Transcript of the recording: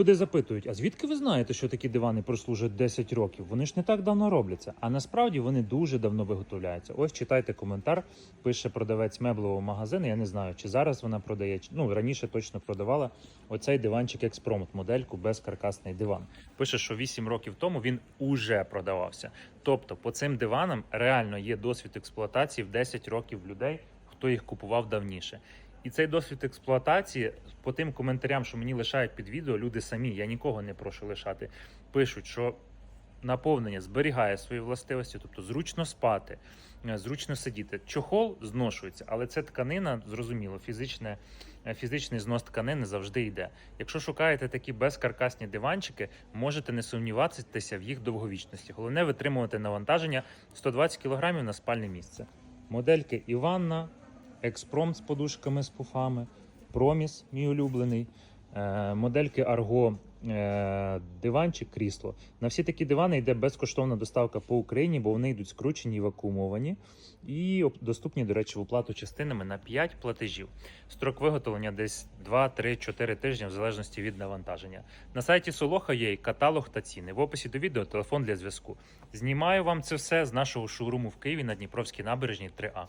Люди запитують, а звідки ви знаєте, що такі дивани прослужать 10 років? Вони ж не так давно робляться. А насправді вони дуже давно виготовляються. Ось читайте коментар. Пише продавець меблевого магазину. Я не знаю, чи зараз вона продає. Ну раніше точно продавала оцей диванчик Експромт, модельку безкаркасний диван. Пише, що 8 років тому він уже продавався. Тобто, по цим диванам реально є досвід експлуатації в 10 років людей, хто їх купував давніше. І цей досвід експлуатації по тим коментарям, що мені лишають під відео, люди самі, я нікого не прошу лишати, пишуть, що наповнення зберігає свої властивості, тобто зручно спати, е, зручно сидіти. Чохол зношується, але це тканина, зрозуміло, фізичне, е, фізичний знос тканини завжди йде. Якщо шукаєте такі безкаркасні диванчики, можете не сумніватися в їх довговічності. Головне витримувати навантаження 120 кг на спальне місце. Модельки Іванна, Експром з подушками з пуфами, Проміс, мій улюблений, е, модельки Арго, е, диванчик, крісло. На всі такі дивани йде безкоштовна доставка по Україні, бо вони йдуть скручені і вакуумовані. І доступні, до речі, в оплату частинами на 5 платежів. Строк виготовлення десь 2, 3, 4 тижні, в залежності від навантаження. На сайті Солоха є каталог та ціни. В описі до відео телефон для зв'язку. Знімаю вам це все з нашого шоуруму в Києві на Дніпровській набережній 3А.